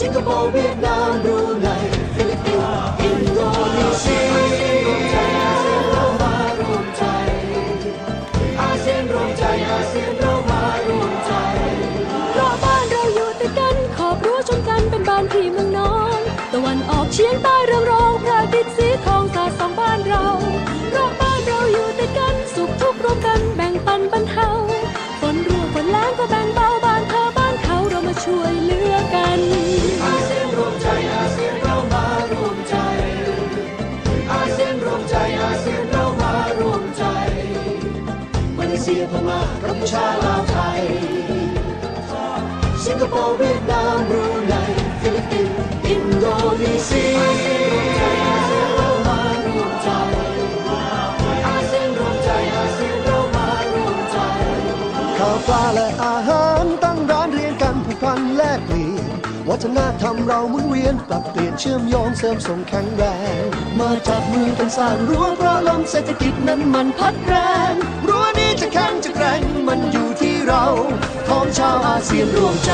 สิงคโปร์เวียดนามบรูไนฟิลิปปินส์อินโดนีเซียรวมใจอาเซียนเรามารวมใจอาเซียนรวมใจอาเซียนเรามารวมใจเพราะบ้านเราอยู่ติดกันขอบรั้วชนกันเป็นบ้านพี่เมืองนอนตะวันออกเฉียงใต้เรืองรอง พม่ากัมพูชาลาวไทย สิงคโปร์เวียดนามบรูไนฟิลิปปินส์อินโดนีเซียอาเซียนรวมใจอาเซียนเรามารวมใจอาเซียนรวมใจอาเซียนเรามารวมใจข้าวปลาและอาหารตั้งร้านเรียนกันผูกพันแลกเปลี่ยน วัฒนธรรมเราหมุนเวียน ปรับเปลี่ยนเชื่อมโยงเสริมส่งแข็งแรง มาจับมือกันสร้างรั้วเพราะลมเศรษฐกิจนั้นมันพัดแรง รั้วนี้จะแข็งจะแกร่งมันอยู่ที่เราของชาวอาเซียนร่วมใจ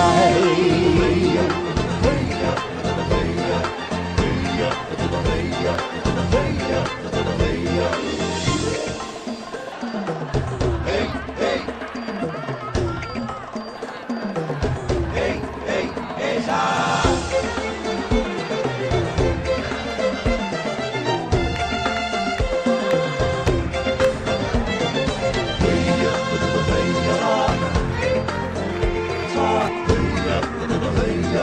เ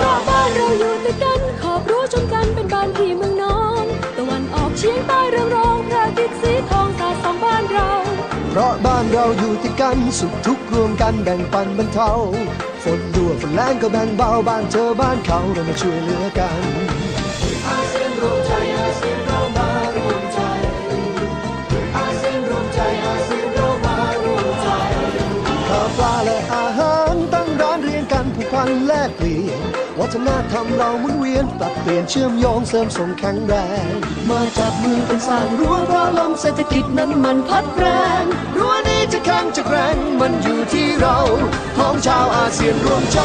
พราะบ้านเราอยู่ติดกันขอบรั้วชนกันเป็นบ้านพี่เมืองนอนตะวันออกเฉียงใต้เรืองรองพระอาทิตย์สีทองสาดส่องบ้านเรา เพราะบ้านเราอยู่ติดกันสุขทุกข์รวมกันแบ่งปันบรรเทาฝนรั่วฝนแรงก็แบ่งเบาบ้านเธอบ้านเขาเรามาช่วยเหลือกันอาเซียนรวมใจอาเซียนเรามารวมใจอาเซียนรวมใจอาเซียนเรามารวมใจข้าวปลาและอา กันผูกพันแลกเปลี่ยน วัฒนธรรมเราหมุนเวียนปรับเปลี่ยนเชื่อมโยงเสริมส่งแข็งแรง มาจับมือกันสร้างรั้วเพราะลมเศรษฐกิจนั้นมันพัดแรงรั้วนี้จะแข็งจะแกร่งมันอยู่ที่เราของชาวอาเซียนรวมใจ